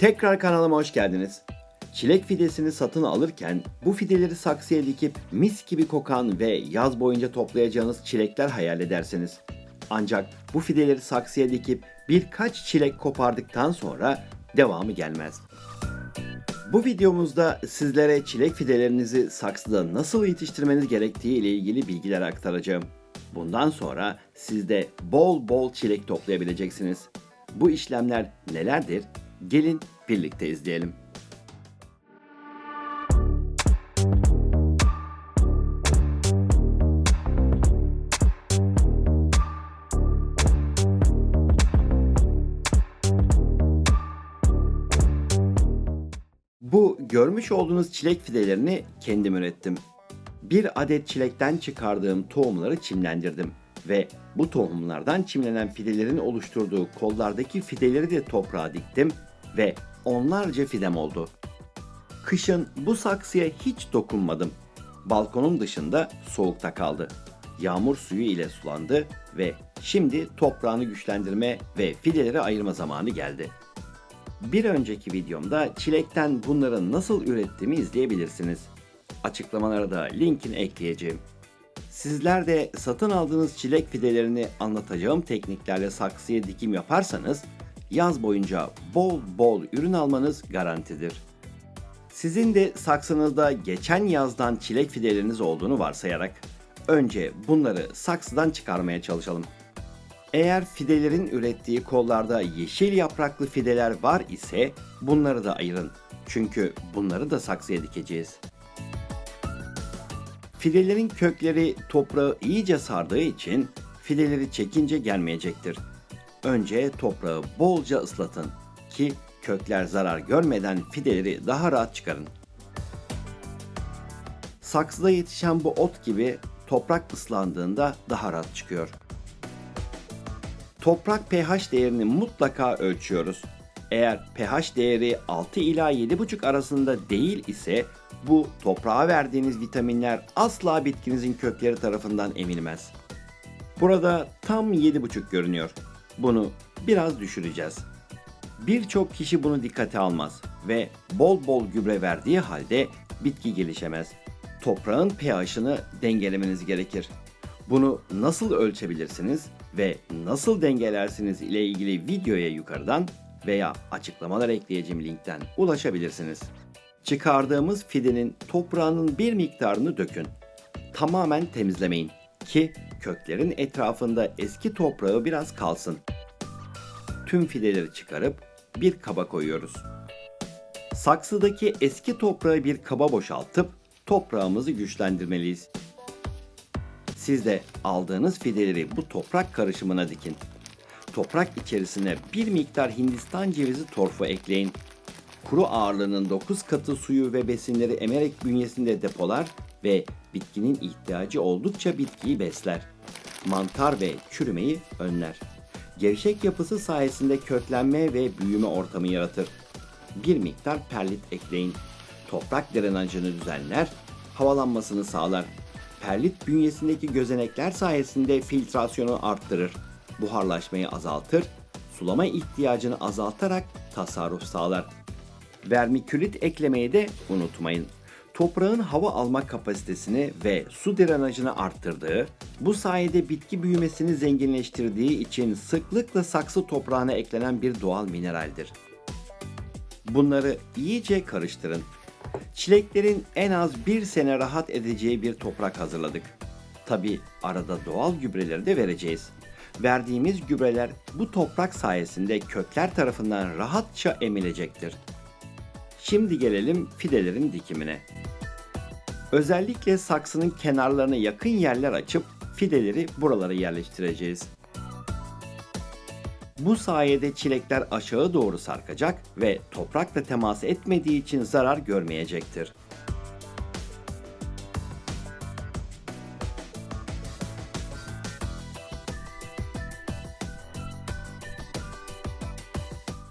Tekrar kanalıma hoş geldiniz. Çilek fidesini satın alırken bu fideleri saksıya dikip mis gibi kokan ve yaz boyunca toplayacağınız çilekler hayal edersiniz. Ancak bu fideleri saksıya dikip birkaç çilek kopardıktan sonra devamı gelmez. Bu videomuzda sizlere çilek fidelerinizi saksıda nasıl yetiştirmeniz gerektiği ile ilgili bilgiler aktaracağım. Bundan sonra siz de bol bol çilek toplayabileceksiniz. Bu işlemler nelerdir? Gelin birlikte izleyelim. Bu görmüş olduğunuz çilek fidelerini kendim ürettim. Bir adet çilekten çıkardığım tohumları çimlendirdim ve bu tohumlardan çimlenen fidelerin oluşturduğu kollardaki fideleri de toprağa diktim ve onlarca fidem oldu. Kışın bu saksıya hiç dokunmadım. Balkonum dışında soğukta kaldı. Yağmur suyu ile sulandı ve şimdi toprağını güçlendirme ve fideleri ayırma zamanı geldi. Bir önceki videomda çilekten bunları nasıl ürettiğimi izleyebilirsiniz. Açıklamalara da linkini ekleyeceğim. Sizler de satın aldığınız çilek fidelerini anlatacağım tekniklerle saksıya dikim yaparsanız yaz boyunca bol bol ürün almanız garantidir. Sizin de saksınızda geçen yazdan çilek fideleriniz olduğunu varsayarak önce bunları saksıdan çıkarmaya çalışalım. Eğer fidelerin ürettiği kollarda yeşil yapraklı fideler var ise bunları da ayırın. Çünkü bunları da saksıya dikeceğiz. Fidelerin kökleri toprağı iyice sardığı için fideleri çekince gelmeyecektir. Önce toprağı bolca ıslatın ki kökler zarar görmeden fideleri daha rahat çıkarın. Saksıda yetişen bu ot gibi toprak ıslandığında daha rahat çıkıyor. Toprak pH değerini mutlaka ölçüyoruz. Eğer pH değeri 6 ila 7,5 arasında değil ise bu toprağa verdiğiniz vitaminler asla bitkinizin kökleri tarafından emilmez. Burada tam 7,5 görünüyor. Bunu biraz düşüreceğiz. Birçok kişi bunu dikkate almaz ve bol bol gübre verdiği halde bitki gelişemez. Toprağın pH'ını dengelemeniz gerekir. Bunu nasıl ölçebilirsiniz ve nasıl dengelersiniz ile ilgili videoya yukarıdan veya açıklamalar ekleyeceğim linkten ulaşabilirsiniz. Çıkardığımız fidenin toprağının bir miktarını dökün. Tamamen temizlemeyin ki köklerin etrafında eski toprağı biraz kalsın. Tüm fideleri çıkarıp bir kaba koyuyoruz. Saksıdaki eski toprağı bir kaba boşaltıp toprağımızı güçlendirmeliyiz. Siz de aldığınız fideleri bu toprak karışımına dikin. Toprak içerisine bir miktar Hindistan cevizi torfu ekleyin. Kuru ağırlığının 9 katı suyu ve besinleri emerek bünyesinde depolar ve bitkinin ihtiyacı oldukça bitkiyi besler. Mantar ve çürümeyi önler. Gevşek yapısı sayesinde köklenme ve büyüme ortamı yaratır. Bir miktar perlit ekleyin. Toprak drenajını düzenler, havalanmasını sağlar perlit bünyesindeki gözenekler sayesinde filtrasyonu arttırır, buharlaşmayı azaltır, sulama ihtiyacını azaltarak tasarruf sağlar. Vermikülit eklemeyi de unutmayın. Toprağın hava alma kapasitesini ve su drenajını arttırdığı, bu sayede bitki büyümesini zenginleştirdiği için sıklıkla saksı toprağına eklenen bir doğal mineraldir. Bunları iyice karıştırın Çileklerin en az bir sene rahat edeceği bir toprak hazırladık. Tabi arada doğal gübreleri de vereceğiz. Verdiğimiz gübreler bu toprak sayesinde kökler tarafından rahatça emilecektir. Şimdi gelelim fidelerin dikimine. Özellikle saksının kenarlarına yakın yerler açıp fideleri buralara yerleştireceğiz. Bu sayede çilekler aşağı doğru sarkacak ve toprakla temas etmediği için zarar görmeyecektir.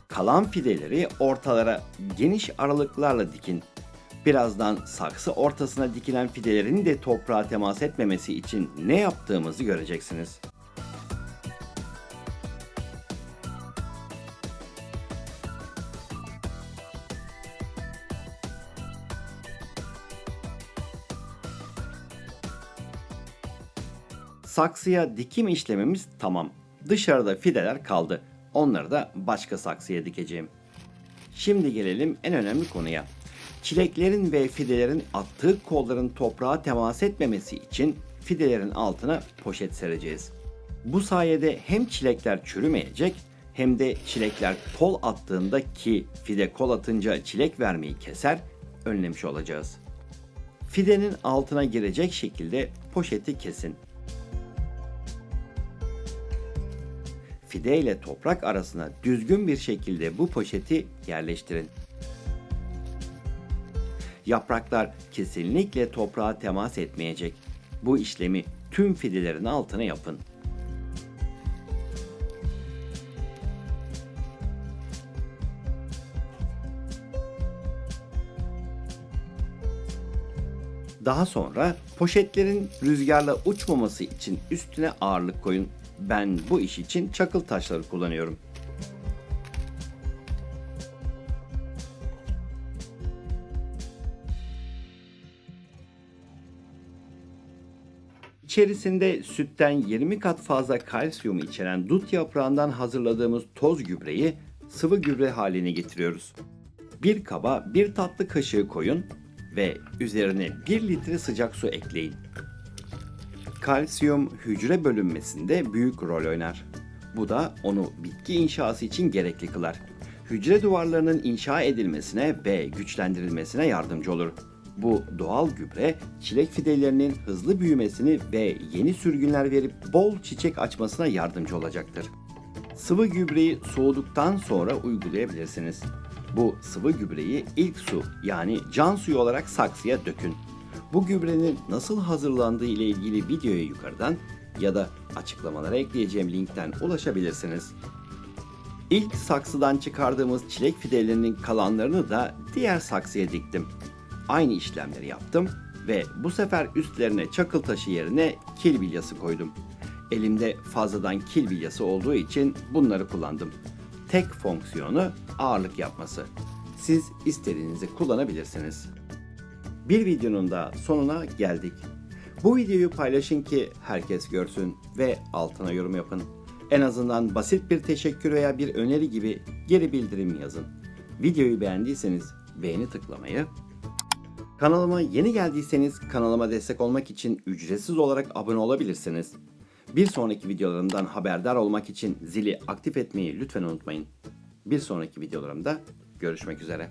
Kalan fideleri ortalara geniş aralıklarla dikin. Birazdan saksı ortasına dikilen fidelerin de toprağa temas etmemesi için ne yaptığımızı göreceksiniz. Saksıya dikim işlemimiz tamam. Dışarıda fideler kaldı. Onları da başka saksıya dikeceğim. Şimdi gelelim en önemli konuya. Çileklerin ve fidelerin attığı kolların toprağa temas etmemesi için fidelerin altına poşet sereceğiz. Bu sayede hem çilekler çürümeyecek hem de çilekler kol attığında ki fide kol atınca çilek vermeyi keser önlemiş olacağız. Fidenin altına girecek şekilde poşeti kesin. Fide ile toprak arasına düzgün bir şekilde bu poşeti yerleştirin. Yapraklar kesinlikle toprağa temas etmeyecek. Bu işlemi tüm fidelerin altına yapın. Daha sonra poşetlerin rüzgarla uçmaması için üstüne ağırlık koyun. Ben bu iş için çakıl taşları kullanıyorum. İçerisinde sütten 20 kat fazla kalsiyum içeren dut yaprağından hazırladığımız toz gübreyi sıvı gübre haline getiriyoruz. Bir kaba bir tatlı kaşığı koyun ve üzerine 1 litre sıcak su ekleyin. Kalsiyum hücre bölünmesinde büyük rol oynar. Bu da onu bitki inşası için gerekli kılar. Hücre duvarlarının inşa edilmesine ve güçlendirilmesine yardımcı olur. Bu doğal gübre çilek fidelerinin hızlı büyümesini ve yeni sürgünler verip bol çiçek açmasına yardımcı olacaktır. Sıvı gübreyi soğuduktan sonra uygulayabilirsiniz. Bu sıvı gübreyi ilk su yani can suyu olarak saksıya dökün. Bu gübrenin nasıl hazırlandığı ile ilgili videoya yukarıdan ya da açıklamalara ekleyeceğim linkten ulaşabilirsiniz. İlk saksıdan çıkardığımız çilek fidelerinin kalanlarını da diğer saksıya diktim. Aynı işlemleri yaptım ve bu sefer üstlerine çakıl taşı yerine kil bilyası koydum. Elimde fazladan kil bilyası olduğu için bunları kullandım. Tek fonksiyonu ağırlık yapması. Siz istediğinizi kullanabilirsiniz. Bir videonun da sonuna geldik. Bu videoyu paylaşın ki herkes görsün ve altına yorum yapın. En azından basit bir teşekkür veya bir öneri gibi geri bildirim yazın. Videoyu beğendiyseniz beğeni tıklamayı, kanalıma yeni geldiyseniz kanalıma destek olmak için ücretsiz olarak abone olabilirsiniz. Bir sonraki videolarımdan haberdar olmak için zili aktif etmeyi lütfen unutmayın. Bir sonraki videolarımda görüşmek üzere.